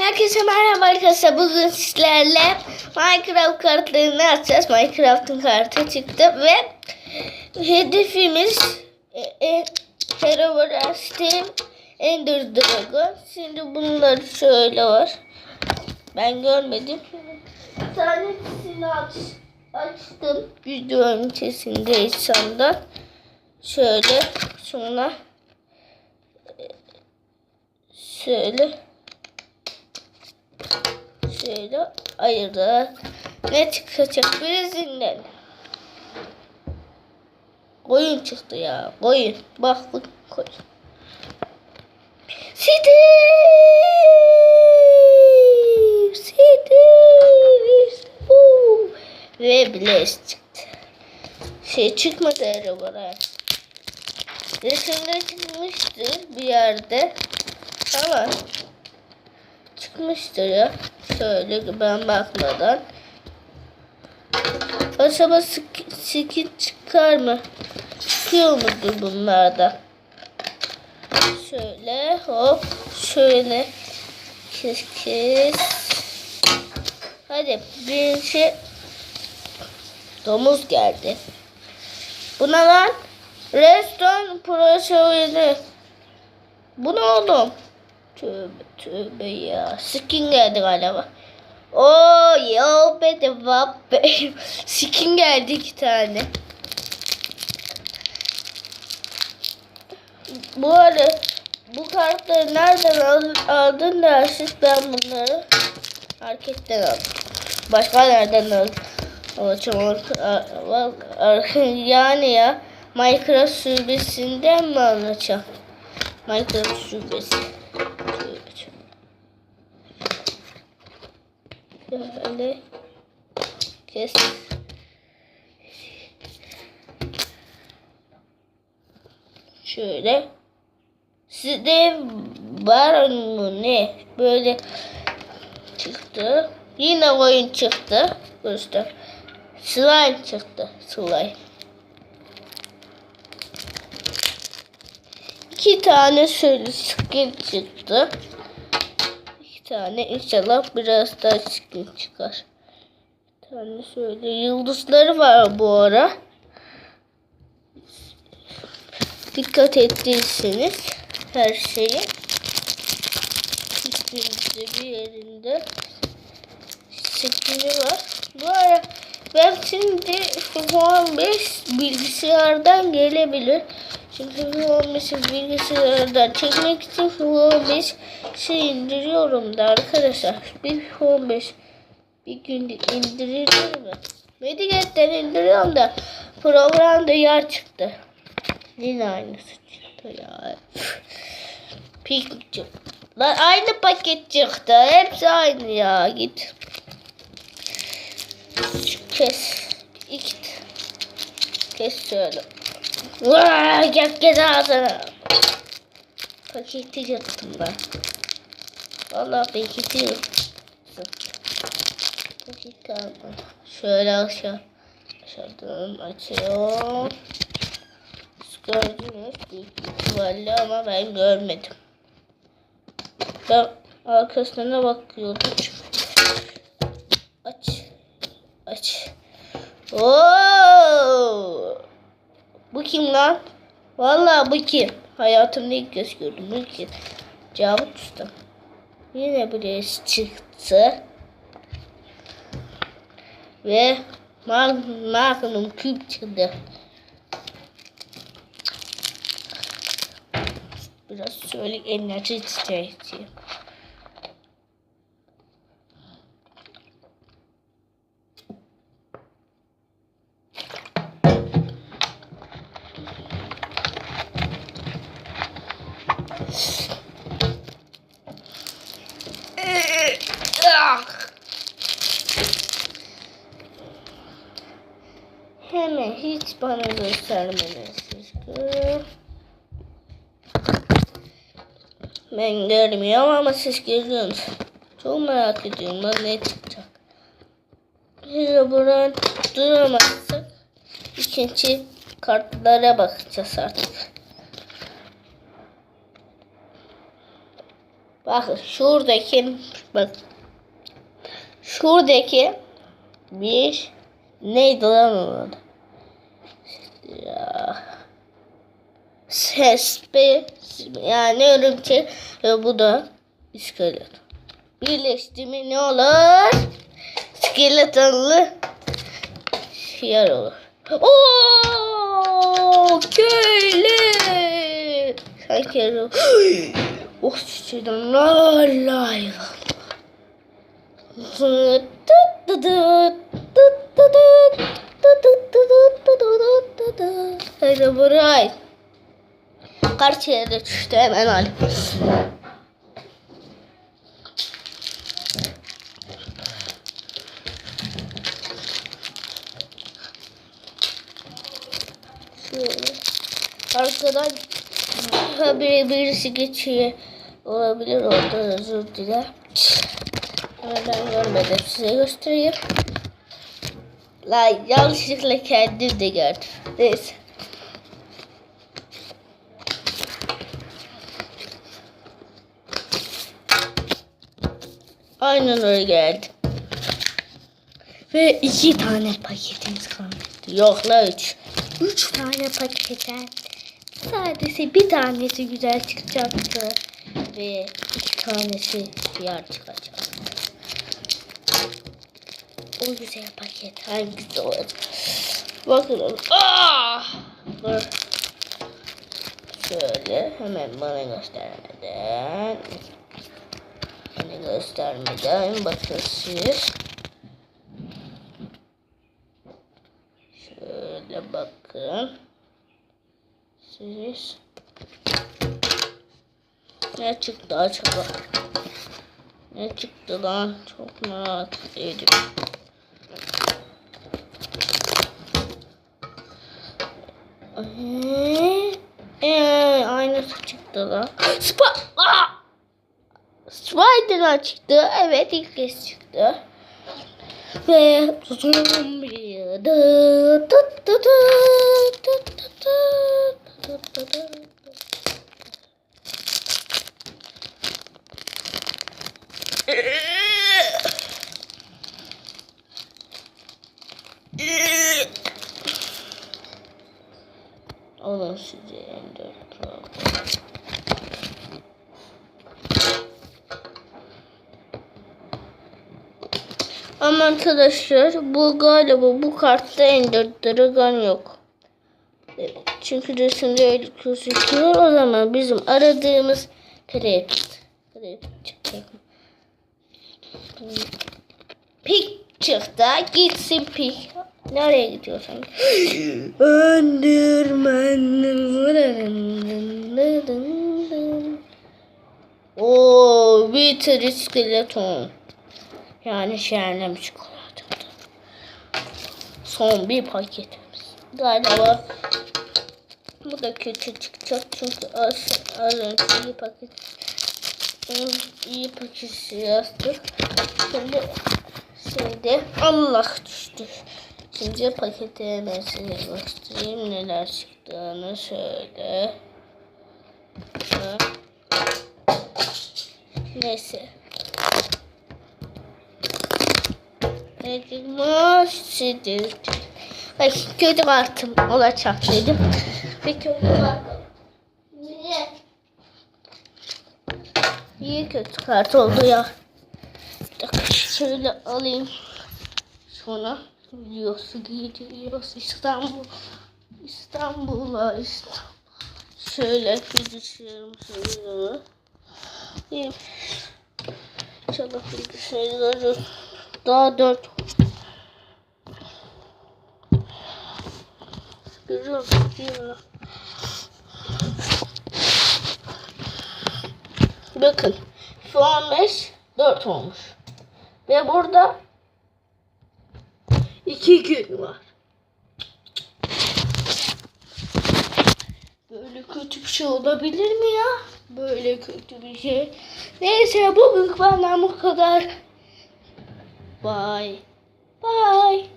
Herkese merhaba arkadaşlar. Bugün sizlerle Minecraft kartlarını açacağız. Minecraft'ın kartı çıktı ve hedefimiz e, e, Herobrine Ender Dragon. Şimdi bunlar şöyle var. Ben görmedim. Bir tanesini aç, açtım. Video öncesinde insandan. Şöyle sonra şöyle şöyle ayırdı. Ne çıkacak dinleyelim. Koyun çıktı ya. Koyun. Bak bu koyun. Steve! Steve! Bu. Ve Blaze çıktı. Şey çıkmadı arabaya. Resimde çıkmıştır bir yerde. Ama çıkmıştır ya. Şöyle ben bakmadan. Acaba skin, çıkar mı? Çıkıyor mudur bunlardan? Şöyle hop şöyle kes kes. Hadi birinci domuz geldi. Buna lan Redstone Pro Bu ne oğlum? Tövbe tövbe ya. Skin geldi galiba. Oo yo be de be. Skin geldi iki tane. Bu arada bu kartları nereden aldın, aldın ben bunları marketten aldım. Başka nereden aldım? Alacağım. Yani ya Minecraft sürbesinden mi alacağım? Minecraft sürbesi. Şöyle kes. Şöyle. Sizde var mı ne? Böyle çıktı. Yine oyun çıktı. Göster. Slime çıktı. Slime. İki tane şöyle skin çıktı. Tane inşallah biraz daha skin çıkar. Bir tane şöyle yıldızları var bu ara. Dikkat ettiyseniz her şeyi üstünde bir yerinde skini var. Bu ara ben şimdi iPhone 5 bilgisayardan gelebilir. Çünkü iPhone 5'i bilgisayardan çekmek için 5 şey indiriyorum da arkadaşlar. Bir 5 bir günde indirilir mi? Medigate'den indiriyorum da programda yer çıktı. Yine aynısı çıktı ya. Pik çıktı. Lan aynı paket çıktı. Hepsi aynı ya. Git. Kes. İki. Kes şöyle. Vaa, gel gel ağzına. Paketi yırttım ben. Vallahi paketi yırttım. Paket kaldı. Şöyle aşağı. Aşağıdan açıyorum. Gördünüz büyük ihtimalle ama ben görmedim. Ben arkasına bakıyordum. Aç. Aç. Oo! Bu kim lan? Vallahi bu kim? Hayatımda ilk kez gördüm. İlk kez. Cavut Usta. Yine buraya çıktı. Ve Magnum küp çıktı. Biraz şöyle enerji çiçeği. Hemen hiç bana göstermemesi. Ben görmüyorum ama siz görüyorsunuz. Çok merak ediyorum lan ne çıkacak. Şimdi buradan duramazsak ikinci kartlara bakacağız artık. Bakın şuradaki bak. Şuradaki bir neydi lan onun adı? Ya. Ses bir yani örümcek ve bu da iskelet. Birleşti mi ne olur? Skeletonlu yer olur. Oo, köylü. Sanki Oh çiçeğden la la Hadi buraya. Karşıya da düştü hemen al. Arkadan haberi birisi geçiyor. Olabilir orada özür dilerim. Ben görmedim size göstereyim. La yanlışlıkla kendim de gördüm. Neyse. Aynen öyle geldi. Ve iki tane paketimiz kalmıştı. Yok la üç. Üç tane paketten sadece bir tanesi güzel çıkacaktı. Ve iki tanesi diğer çıkacak. O güzel paket hangisi olacak? Bakın. Ah! Dur. Şöyle hemen bana göstermeden Bana göstermeden bakın siz. Şöyle bakın. Siz. Ne çıktı acaba? Ne çıktı lan? Çok merak ediyorum. Ee, ee, aynısı çıktı lan. Spa Aa! Spiderman çıktı. Evet ilk kez çıktı. Ve zombi. Dı, dı, dı, dı, dı, dı. Alın size Ender Pro. Ama arkadaşlar bu galiba bu kartta Ender Dragon yok. Çünkü resimde öyle gözüküyor. O zaman bizim aradığımız Trap. Trap çıkacak. Pik çıktı. Gitsin pik. Nereye gidiyorsun? Enderman. Oo, bir tür skeleton. Yani şehrinem çikolata. Son bir paketimiz. Galiba bu da kötü çıkacak çünkü az, az önce iyi paket iyi paket yazdık. Şimdi şimdi Allah düştü. Şimdi paketi hemen size göstereyim neler çıktığını şöyle. Neyse. Ne çıkmış? Şimdi. Ay kötü kartım olacak dedim. Bir kötü kartım. Niye? Niye kötü kart oldu ya? Bir şöyle alayım. Sonra videosu gidiyoruz İstanbul. İstanbul'a İstanbul. Şöyle bilgisayarım şöyle. İyiyim. İnşallah bilgisayarları daha dört. Görüyorum. Görüyorum. Bakın. Şu an 5, 4 olmuş. Ve burada 2 gün var. Böyle kötü bir şey olabilir mi ya? Böyle kötü bir şey. Neyse bugün benden bu kadar. Bye. Bye.